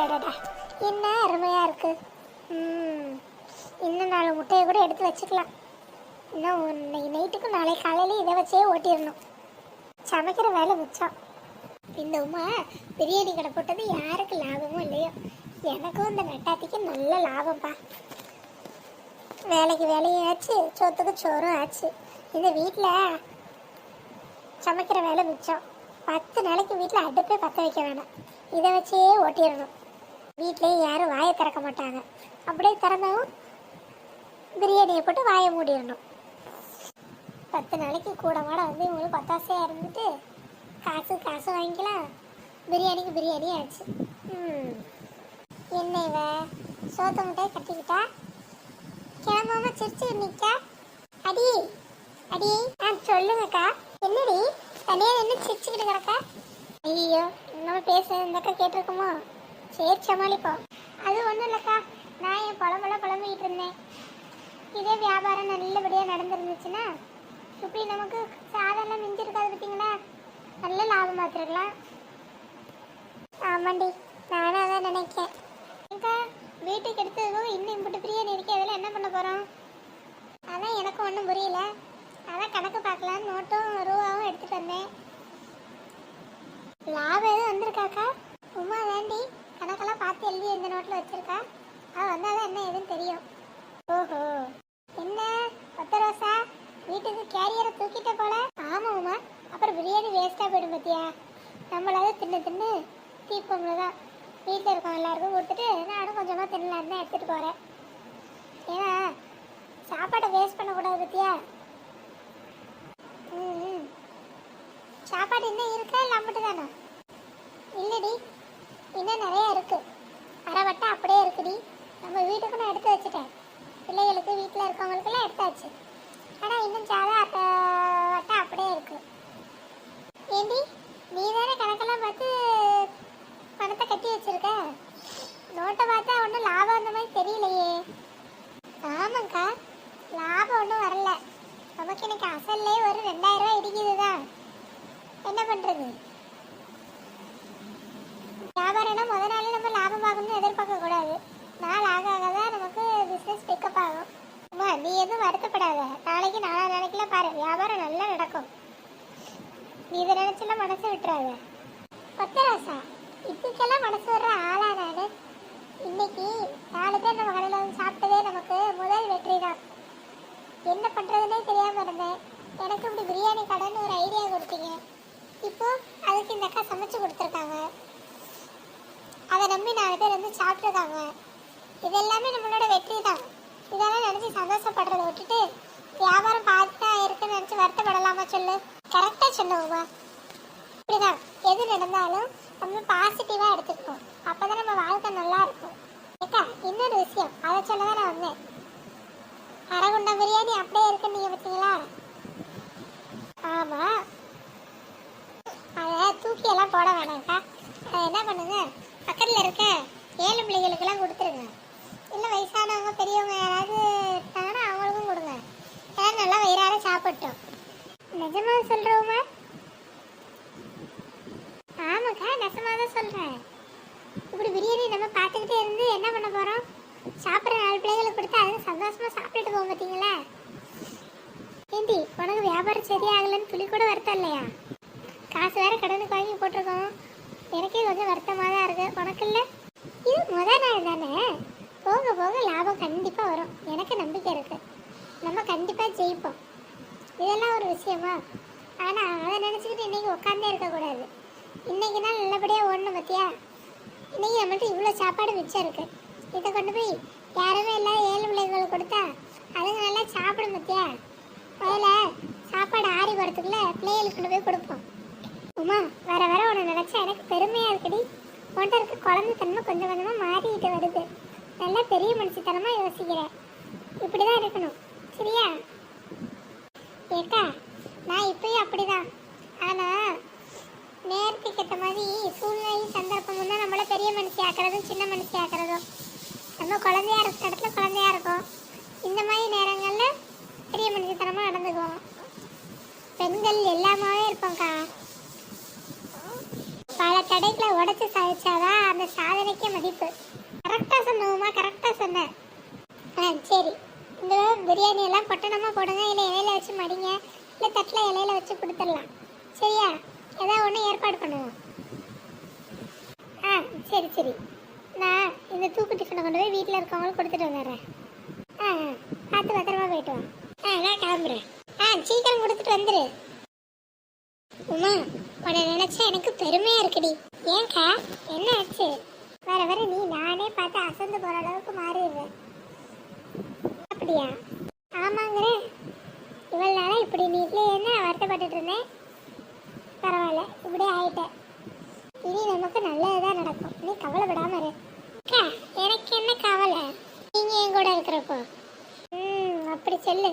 அடடா என்ன அருமையாக இருக்கு. ம், இன்னும் நாலு முட்டையை கூட எடுத்து வச்சுக்கலாம். இன்னும் இன்னைக்கு நைட்டுக்கு நாளை காலையில இதை வச்சே ஓட்டிடணும். சமைக்கிற வேலை மிச்சம். இந்த உமா பிரியாணி கடை போட்டது யாருக்கு லாபமும் இல்லையோ? எனக்கும் இந்த நட்டாத்திக்கு நல்ல லாபம்ப்பா வேலைக்கு வேலையும் ஆச்சு சோத்துக்கு சோறும் ஆச்சு. இந்த வீட்டில் சமைக்கிற வேலை மிச்சம். பத்து நாளைக்கு வீட்டில் அடுப்பே பற்ற வைக்க வேணாம். இதை வச்சே ஓட்டிடணும். வீட்லேயும் யாரும் வாயை திறக்க மாட்டாங்க. அப்படியே திறந்தாலும் பிரியாணியை போட்டு வாயை மூடிடணும். பத்து நாளைக்கு கூட மாட வந்து இவங்களுக்கு பத்தாசையாக இருந்துட்டு காசு காசு வாங்கிக்கலாம். பிரியாணிக்கு பிரியாணி ஆச்சு. ம். என்ன இவ? சோத்த முட்டையை கட்டிக்கிட்டா? கிளம்பாம சிரிச்சு நிக்க? அடி அடி. ஆ சொல்லுங்கக்கா. என்னடி? தனியாக என்ன சிரிச்சுக்கிட்டு கிடக்கா? ஐயோ நம்ம பேச இருந்தாக்கா கேட்டிருக்குமா கேட்டிருக்குமோ? சரி சமாளிப்போம் அது ஒன்றும் இல்லைக்கா. நான் என் பழமெல்லாம் புலம்பிக்கிட்டு இருந்தேன். இதே வியாபாரம் நல்லபடியாக நடந்துருந்துச்சுன்னா இப்படி நமக்கு சாதம்லாம் மிஞ்சிருக்காது பார்த்தீங்களா நல்ல லாபம் பார்த்துருக்கலாம். ஆமாண்டி நானும் அதான் நினைக்கேன். அக்கா வீட்டுக்கு எடுத்ததும் இன்னும் இம்புட்டு பிரியாணி இருக்கே அதில் என்ன பண்ண போகிறோம் அதான் எனக்கும் ஒன்றும் புரியல. அதான் கணக்கு பார்க்கலாம் நோட்டும் ரூபாவும் எடுத்துகிட்டு வந்தேன். லாபம் எதுவும் வந்திருக்காக்கா உமா வேண்டி கணக்கெல்லாம் பார்த்து எழுதி இந்த நோட்டில் வச்சிருக்கா? அவ வந்தாதான் என்ன எதுன்னு தெரியும். ஓஹோ. என்ன? ஒத்த ரோசா வீட்டுக்கு கேரியரை தூக்கிட்ட போல? ஆமாம்மா அப்புறம் பிரியாணி வேஸ்ட்டாக போயிடும் பார்த்தியா நம்மளாவது தின்னு தின்னு தீப்பொங்கல் தான். வீட்டில் இருக்கோம் எல்லாருக்கும் கொடுத்துட்டு நானும் கொஞ்சமாக தின்னலான்னு தான் எடுத்துகிட்டு போகிறேன் ஏன்னா சாப்பாட்டை வேஸ்ட் பண்ணக்கூடாது பத்தியா? ம் சாப்பாடு இன்னும் இருக்கா? இல்லை அம்பிட்டு தானே? இல்லடி. இன்னும் நிறையா இருக்குது அரை அப்படியே இருக்குடி. நம்ம வீட்டுக்கு நான் எடுத்து வச்சுட்டேன். பிள்ளைகளுக்கு வீட்டில் இருக்கவங்களுக்கெல்லாம் எடுத்தாச்சு. ஆனால் இன்னும் சாதா அரை வட்டை அப்படியே இருக்கு. ஏண்டி நீ தானே கணக்கெல்லாம் பார்த்து பணத்தை கட்டி வச்சிருக்க? நோட்டை பார்த்தா ஒன்றும் லாபம் அந்த மாதிரி தெரியலையே. ஆமாங்க்கா லாபம் ஒன்றும் வரல. நமக்கு இன்னைக்கு அசல்லே ஒரு ரெண்டாயிரம் ரூபாய் இடிக்குதுதான். என்ன பண்ணுறது வியாபாரம்னா முத நாளே நம்ம லாபம் பார்க்கணும்னு எதிர்பார்க்க கூடாது நாள் ஆக ஆக தான் நமக்கு பிஸ்னஸ் பிக்கப் ஆகும் அம்மா நீ எதுவும் வருத்தப்படாத நாளைக்கு நாலா நாளைக்குலாம் பாரு வியாபாரம் நல்லா நடக்கும். நீ இதை நினைச்செல்லாம் மனசு விட்டுறாத. பத்தராசா இதுக்கெல்லாம் மனசு வர்ற ஆளா நானு. இன்னைக்கு நாலு பேர் நம்ம கடையில் வந்து சாப்பிட்டதே நமக்கு முதல் வெற்றி தான் என்ன பண்றதுனே தெரியாம இருந்தேன். எனக்கு இப்படி பிரியாணி கடைன்னு ஒரு ஐடியா கொடுத்தீங்க. இப்போ அதுக்கு இந்த அக்கா சமைச்சு கொடுத்துருக்காங்க. அதை நம்பி நாலு பேர் வந்து சாப்பிட்ருக்காங்க இது எல்லாமே நம்மளோட வெற்றி தான் இதெல்லாம் நினச்சி சந்தோஷப்படுறத விட்டுட்டு வியாபாரம் பார்த்தா தான் நினச்சி வருத்தப்படலாமா சொல்லு? கரெக்டாக சொல்லுவோம்மா இப்படிதான். எது நடந்தாலும் நம்ம பாசிட்டிவாக எடுத்துக்கணும் அப்போ தான் நம்ம வாழ்க்கை நல்லா இருக்கும். ஏக்கா இன்னொரு விஷயம். அதை சொல்ல தான் நான் வந்தேன். அரகுண்டா பிரியாணி அப்படியே இருக்குன்னு நீங்கள் பார்த்தீங்களா? ஆமாம் அதை தூக்கி எல்லாம் போட வேணாம்க்கா அதை என்ன பண்ணுங்க பக்கத்தில் இருக்க ஏழு பிள்ளைகளுக்கெல்லாம் கொடுத்துருங்க இல்லை வயசானவங்க பெரியவங்க யாராவது இருக்காங்கன்னா அவங்களுக்கும் கொடுங்க ஏன்னா நல்லா வயிறார சாப்பிட்டோம் சொல்றோமா? ஆமாக்கா நெசமாக தான் சொல்கிறேன் இப்படி பிரியாணி நம்ம பார்த்துக்கிட்டே இருந்து என்ன பண்ண போகிறோம் சாப்பிட்ற நாலு பிள்ளைகளுக்கு கொடுத்து அதுவும் சந்தோஷமாக சாப்பிட்டுட்டு போக பார்த்தீங்களா? ஏந்தி உனக்கு வியாபாரம் சரியாகலன்னு துளி கூட வருத்தம் இல்லையா? காசு வேற கடனுக்கு வாங்கி போட்டிருக்கோம். எனக்கே கொஞ்சம் வருத்தமாக தான் இருக்கு. உனக்கு இல்லை? இது முத நாள் தானே? போக போக லாபம் கண்டிப்பாக வரும். எனக்கு நம்பிக்கை இருக்கு. நம்ம கண்டிப்பாக ஜெயிப்போம். இதெல்லாம் ஒரு விஷயமா? நினச்சிக்கிட்டு இன்றைக்கி உட்காந்தே இருக்கக்கூடாது. இன்னைக்கு நாள் நல்லபடியாக ஓடணும் பார்த்தியா இன்னைக்கு நம்மள்ட்ட இவ்வளோ சாப்பாடு மிச்சம் இருக்கு. இதை கொண்டு போய் யாருமே இல்லாத ஏழு பிள்ளைங்களுக்கு கொடுத்தா அதுங்க நல்லா சாப்பிடும் பார்த்தியா முதல்ல சாப்பாடு ஆறி போகிறதுக்குள்ள பிள்ளைகளுக்கு கொண்டு போய் கொடுப்போம். உமா வர வர உன்னை நினச்சா எனக்கு பெருமையாக இருக்குடி. உன்ட்ட இருக்க குழந்தை தன்மை கொஞ்சம் கொஞ்சமாக மாறிக்கிட்டு வருது. நல்லா பெரிய மனுஷத்தனமாக யோசிக்கிறேன் இப்படி தான் இருக்கணும். சரியா? ஏக்கா நான் இப்பயும் அப்படிதான் ஆனால் நேரத்துக்கு ஏற்ற மாதிரி சூழ்நிலை சந்தர்ப்பமும் தான் நம்மள பெரிய மனுஷன் சின்ன மனுஷி ஆக்கிறதும். நம்ம குழந்தையா இருக்கிற இடத்துல குழந்தையா இருக்கும். இந்த மாதிரி நேரங்களில் பெரிய மனுஷத்தனமாக நடந்துக்குவோம். பெண்கள் எல்லாமாவே இருப்போம்க்கா. பல தடைகளை உடச்சி சாதிச்சாதான் அந்த சாதனைக்கு மதிப்பு. கரெக்டாக சொன்னோமா கரெக்டாக சொன்ன. ஆ சரி. இந்த பிரியாணி எல்லாம் பொட்டணமாக போடுங்க இல்லை இலையில வச்சு மடிங்க இல்லை தட்டில் இலையில வச்சு கொடுத்துடலாம். சரியா? ஏதாவது ஒன்று ஏற்பாடு பண்ணுவோம். ஆ சரி சரி. இந்த தூக்கு டிஃபனை கொண்டு போய் வீட்டில் இருக்கவங்களுக்கு கொடுத்துட்டு வந்துடுறேன். ஆ ஆ, பார்த்து பத்திரமா போயிட்டு வா. ஆ நான் கிளம்புறேன். ஆ சீக்கிரம் கொடுத்துட்டு வந்துடு உமா உன்னை நினைச்சா எனக்கு பெருமையா இருக்குடி. ஏன்க்கா என்ன ஆச்சு? வர வர நீ நானே பார்த்து அசந்து போற அளவுக்கு மாறிடுவேன் அப்படியா? ஆமாங்கிறேன் இவ்வளவு நாளா இப்படி நீ இல்லையேன்னு வருத்தப்பட்டுட்டு இருந்தேன் பரவாயில்ல இப்படியே ஆயிட்டேன் இனி நமக்கு நல்லதுதான் நடக்கும். நீ கவலைப்படாம இரு. அக்கா எனக்கு என்ன கவலை? நீங்க என் கூட இருக்கிறப்போ. ம் அப்படி சொல்லு.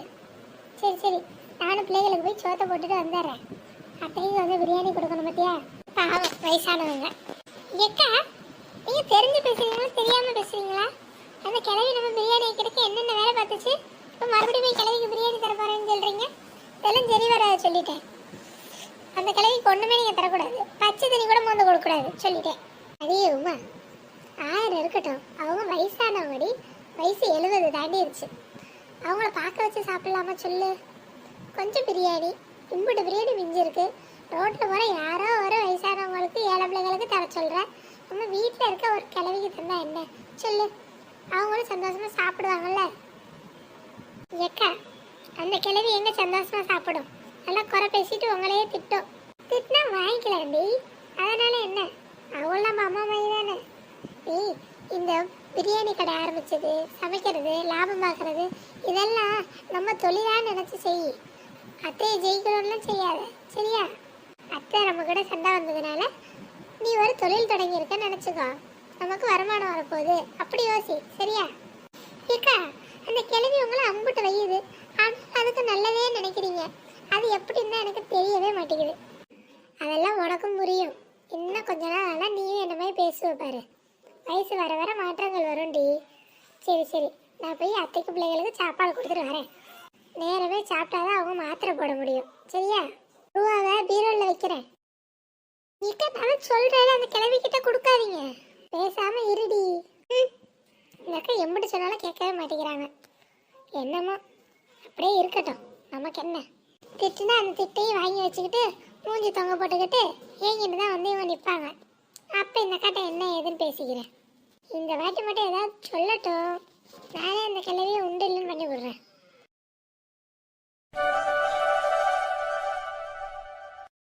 சரி சரி. நானும் பிள்ளைகளுக்கு போய் சோத்தை போட்டுட்டு வந்துடுறேன். அத்தையும் வந்து பிரியாணி கொடுக்கணும் பார்த்தியா பாவம் வயசானவங்க. எக்கா நீங்க தெரிஞ்சு பேசுறீங்களா? தெரியாம பேசுறீங்களா? அந்த கிழவி நம்ம பிரியாணி வைக்கிறதுக்கு என்னென்ன வேலை பார்த்துச்சு? இப்போ மறுபடியும் போய் கிழவிக்கு பிரியாணி தர சொல்கிறீங்க சொல்றீங்க? இதெல்லாம் சரி வராது சொல்லிட்டேன். அந்த கிழவிக்கு ஒண்ணுமே நீங்க தரக்கூடாது. பச்சை தண்ணி கூட மோந்து கொடுக்கக்கூடாது சொல்லிட்டேன். அதே உமா. ஆயிரம் இருக்கட்டும். அவங்க வயசானவங்கடி வயசு எழுபது தாண்டிடுச்சு அவங்கள பார்க்க வச்சு சாப்பிடலாமா சொல்லு. கொஞ்சம் பிரியாணி இம்புட்டு பிரியாணி மிஞ்சிருக்கு. ரோட்டில் போகிற யாரோ ஒரு வயசானவங்களுக்கு ஏழை பிள்ளைகளுக்கு தர சொல்கிறேன் நம்ம வீட்டில் இருக்க ஒரு கிழவிக்கு தந்தா என்ன? சொல்லு. அவங்களும் சந்தோஷமாக சாப்பிடுவாங்கல்ல. ஏக்கா அந்த கிழவி எங்கே சந்தோஷமாக சாப்பிடும்? நல்லா குறை பேசிட்டு உங்களையே திட்டும். திட்டினா வாங்கிக்கலாண்டி அதனால என்ன? அவள் நம்ம அம்மா மாதிரி தானே. ஏய் இந்த பிரியாணி கடை ஆரம்பிச்சது சமைக்கிறது லாபம் பார்க்கறது இதெல்லாம் நம்ம தொழிலாக நினச்சி செய். அத்தையை ஜெயிக்கணும்லாம் செய்யாத சரியா? அத்தை நம்ம கூட சண்டை வந்ததுனால நீ ஒரு தொழில் தொடங்கியிருக்கன்னு நினச்சிக்கோ. நமக்கு வருமானம் வரப்போகுது. அப்படி யோசி சரியா? ஏக்கா அந்த கிழவி உங்களை அம்புட்டு வையுது. ஆனால் அதுக்கு நல்லதே நினைக்கிறீங்க. அது எப்படின்னு எனக்கு தெரியவே மாட்டேங்குது. அதெல்லாம் உனக்கும் புரியும். இன்னும் கொஞ்ச நாள் ஆனால் நீயும் என்ன மாதிரி பேசுவ பாரு. வயசு வர வர மாற்றங்கள் வரும்டி. சரி சரி. நான் போய் அத்தைக்கு பிள்ளைகளுக்கு சாப்பாடு கொடுத்துட்டு வரேன். நேரமே சாப்பிட்டாதான் அவங்க மாத்திரை போட முடியும். சரியா? ரூபாவை பீரோவில் வைக்கிறேன். கிட்ட நான் சொல்றேன் அந்த கிழவி கிட்ட கொடுக்காதீங்க. பேசாம இருடி. இந்த அக்கா எம்பிட்டு சொன்னாலும் கேட்கவே மாட்டேங்கிறாங்க. என்னமோ? அப்படியே இருக்கட்டும். நமக்கு என்ன? திட்டுனா அந்த திட்டையும் வாங்கி வச்சுக்கிட்டு மூஞ்சி தொங்க போட்டுக்கிட்டு ஏங்கிட்டு தான் வந்து இவன் நிற்பாங்க அப்போ இந்த கட்டை என்ன ஏதுன்னு பேசிக்கிறேன். இந்த வாட்டி மட்டும் ஏதாவது சொல்லட்டும். நானே அந்த கிழவியை உண்டு இல்லைன்னு பண்ணி விடுறேன்.